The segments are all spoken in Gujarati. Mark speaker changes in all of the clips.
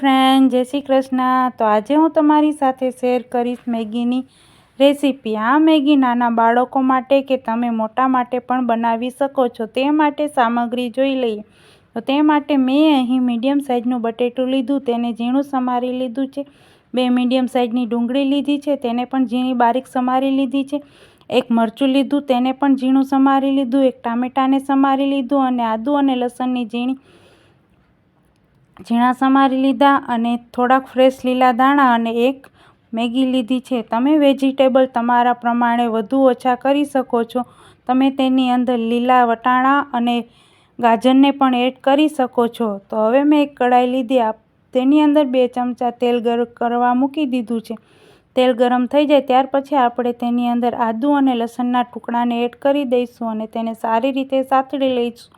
Speaker 1: ફ્રેન્ડ જય શ્રી કૃષ્ણ. તો આજે હું તમારી સાથે શેર કરીશ મેગીની રેસીપી આ મેગી નાના બાળકો માટે કે તમે મોટા માટે પણ બનાવી શકો છો. તે માટે સામગ્રી જોઈ લઈએ. તો તે માટે મેં અહીં મીડિયમ સાઇઝનું બટેટું લીધું. તેને ઝીણું સમારી લીધું છે. બે મીડિયમ સાઇઝની ડુંગળી લીધી છે. તેને પણ ઝીણી બારીક સમારી લીધી છે. એક મરચું લીધું. તેને પણ ઝીણું સમારી લીધું. એક ટામેટાને સમારી લીધું અને આદું અને લસણની ઝીણી ઝીણા સમારી લીધા અને થોડાક ફ્રેશ લીલા દાણા અને એક મેગી લીધી છે. તમે વેજીટેબલ તમારા પ્રમાણે વધુ ઓછા કરી શકો છો. તમે તેની અંદર લીલા વટાણા અને ગાજરને પણ એડ કરી શકો છો. તો હવે મેં એક કઢાઈ લીધી. તેની અંદર બે ચમચા તેલ ગરમ કરવા મૂકી દીધું છે. તેલ ગરમ થઈ જાય ત્યાર પછી આપણે તેની અંદર આદું અને લસણના ટુકડાને એડ કરી દઈશું અને તેને સારી રીતે સાતળી લઈશું.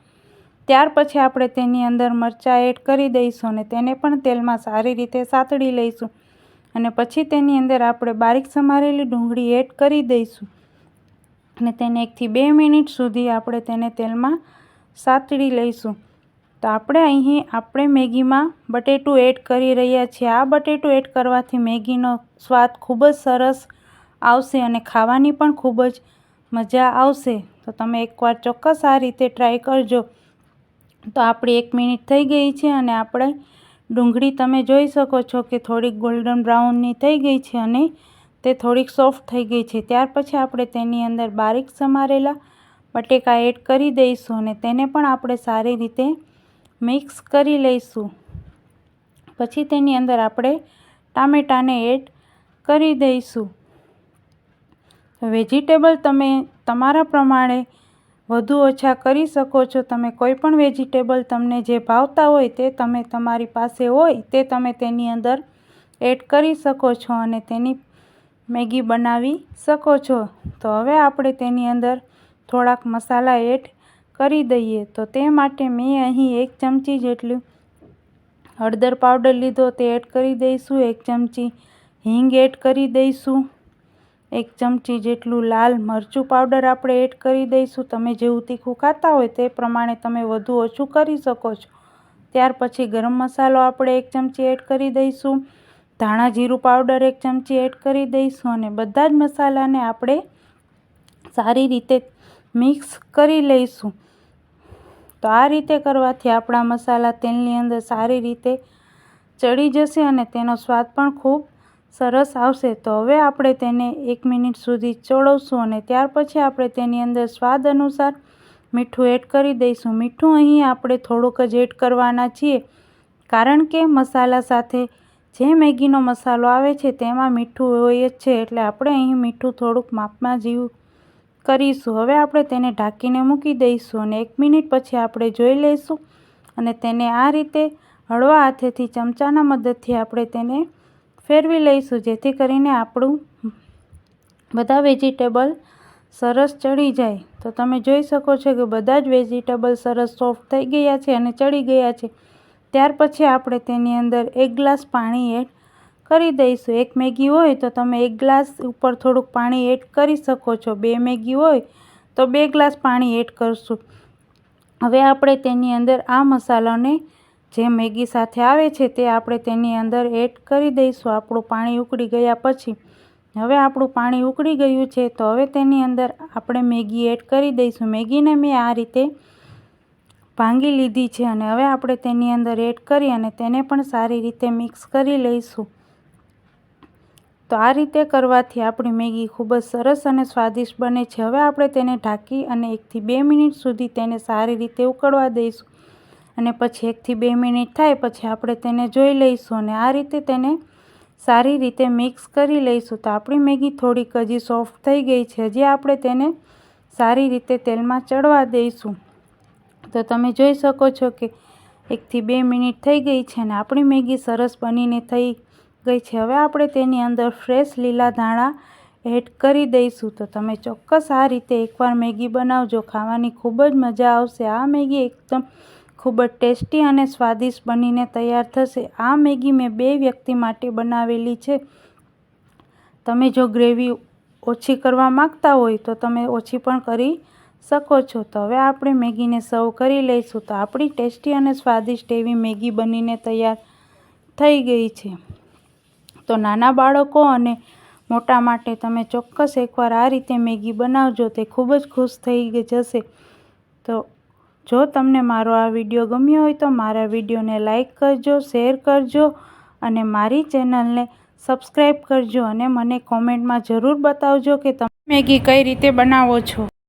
Speaker 1: ત્યાર પછી આપણે તેની અંદર મરચાં એડ કરી દઈશું અને તેને પણ તેલમાં સારી રીતે સાતળી લઈશું. અને પછી તેની અંદર આપણે બારીક સમારેલી ડુંગળી એડ કરી દઈશું. અને તેને એકથી બે મિનિટ સુધી આપણે તેને તેલમાં સાતળી લઈશું. તો આપણે અહીં આપણે મેગીમાં બટેટું એડ કરી રહ્યા છીએ. આ બટેટું એડ કરવાથી મેગીનો સ્વાદ ખૂબ જ સરસ આવશે અને ખાવાની પણ ખૂબ જ મજા આવશે. તો તમે એકવાર ચોક્કસ આ રીતે ટ્રાય કરજો. તો આપણી એક મિનિટ થઈ ગઈ છે અને આપણે ડુંગળી તમે જોઈ શકો છો કે થોડીક ગોલ્ડન બ્રાઉનની થઈ ગઈ છે અને તે થોડીક સોફ્ટ થઈ ગઈ છે. ત્યાર પછી આપણે તેની અંદર બારીક સમારેલા બટેકા એડ કરી દઈશું અને તેને પણ આપણે સારી રીતે મિક્સ કરી લઈશું. પછી તેની અંદર આપણે ટામેટાને એડ કરી દઈશું. વેજીટેબલ તમે તમારા પ્રમાણે વધુ ઓછા કરી શકો છો. તમે કોઈ પણ વેજીટેબલ તમને જે ભાવતા હોય તે તમે તમારી પાસે હોય તે તમે તેની અંદર એડ કરી શકો છો અને તેની મેગી બનાવી શકો છો. તો હવે આપણે તેની અંદર થોડાક મસાલા એડ કરી દઈએ. તો તે માટે મેં અહીં એક ચમચી જેટલું હળદર પાવડર લીધો તે એડ કરી દઈશું. એક ચમચી હિંગ એડ કરી દઈશું. એક ચમચી જેટલું લાલ મરચું પાવડર આપણે એડ કરી દઈશું. તમે જેવું તીખું ખાતા હોય તે પ્રમાણે તમે વધુ ઓછું કરી શકો છો. ત્યાર પછી ગરમ મસાલો આપણે એક ચમચી એડ કરી દઈશું. ધાણા જીરું પાવડર એક ચમચી એડ કરી દઈશું અને બધા જ મસાલાને આપણે સારી રીતે મિક્સ કરી લઈશું. તો આ રીતે કરવાથી આપણા મસાલા તેલની અંદર સારી રીતે ચડી જશે અને તેનો સ્વાદ પણ ખૂબ સરસ આવશે. તો હવે આપણે તેને એક મિનિટ સુધી ચોળવશું અને ત્યાર પછી આપણે તેની અંદર સ્વાદ અનુસાર મીઠું એડ કરી દઈશું. મીઠું અહીં આપણે થોડુંક જ એડ કરવાના છીએ, કારણ કે મસાલા સાથે જે મેગીનો મસાલો આવે છે તેમાં મીઠું હોય જ છે, એટલે આપણે અહીં મીઠું થોડુંક માપમાં જેવું કરીશું. હવે આપણે તેને ઢાંકીને મૂકી દઈશું અને એક મિનિટ પછી આપણે જોઈ લઈશું અને તેને આ રીતે હળવા હાથેથી ચમચાના મદદથી આપણે તેને ફેરવી લઈશું, જેથી કરીને આપણું બધા વેજીટેબલ સરસ ચડી જાય. તો તમે જોઈ શકો છો કે બધા જ વેજીટેબલ સરસ સોફ્ટ થઈ ગયા છે અને ચડી ગયા છે. ત્યાર પછી આપણે તેની અંદર એક ગ્લાસ પાણી એડ કરી દઈશું. એક મેગી હોય તો તમે એક ગ્લાસ ઉપર થોડુંક પાણી એડ કરી શકો છો. બે મેગી હોય તો બે ગ્લાસ પાણી એડ કરશું. હવે આપણે તેની અંદર આ મસાલાને જે મેગી સાથે આવે છે તે આપણે તેની અંદર એડ કરી દઈશું. આપણું પાણી ઉકળી ગયા પછી. હવે આપણું પાણી ઉકળી ગયું છે તો હવે તેની અંદર આપણે મેગી એડ કરી દઈશું. મેગીને મેં આ રીતે ભાંગી લીધી છે અને હવે આપણે તેની અંદર એડ કરી અને તેને પણ સારી રીતે મિક્સ કરી લઈશું. તો આ રીતે કરવાથી આપણી મેગી ખૂબ જ સરસ અને સ્વાદિષ્ટ બને છે. હવે આપણે તેને ઢાંકી અને એકથી બે મિનિટ સુધી તેને સારી રીતે ઉકળવા દઈશું. અને પછી એકથી બે મિનિટ થાય પછી આપણે તેને જોઈ લઈશું અને આ રીતે તેને સારી રીતે મિક્સ કરી લઈશું. તો આપણી મેગી થોડીક હજી સોફ્ટ થઈ ગઈ છે હજી આપણે તેને સારી રીતે તેલમાં ચડવા દઈશું. તો તમે જોઈ શકો છો કે એકથી બે મિનિટ થઈ ગઈ છે અને આપણી મેગી સરસ બનીને થઈ ગઈ છે. હવે આપણે તેની અંદર ફ્રેશ લીલા ધાણા એડ કરી દઈશું. તો તમે ચોક્કસ આ રીતે એકવાર મેગી બનાવજો. ખાવાની ખૂબ જ મજા આવશે. આ મેગી એકદમ ખૂબ જ ટેસ્ટી અને સ્વાદિષ્ટ બનીને તૈયાર થશે. આ મેગી મેં બે વ્યક્તિ માટે બનાવેલી છે. તમે જો ગ્રેવી ઓછી કરવા માગતા હોય તો તમે ઓછી પણ કરી શકો છો. તો હવે આપણે મેગીને સર્વ કરી લઈશું. તો આપણી ટેસ્ટી અને સ્વાદિષ્ટ એવી મેગી બનીને તૈયાર થઈ ગઈ છે. તો નાના બાળકો અને મોટા માટે તમે ચોક્કસ એકવાર આ રીતે મેગી બનાવજો. તે ખૂબ જ ખુશ થઈ જશે. તો જો તમને મારો આ વીડિયો ગમ્યો હોય તો મારા વિડીયોને લાઈક કરજો, શેર કરજો અને મારી ચેનલને સબસ્ક્રાઈબ કરજો અને મને કોમેન્ટમાં જરૂર બતાવજો કે તમે મેગી કઈ રીતે બનાવો છો.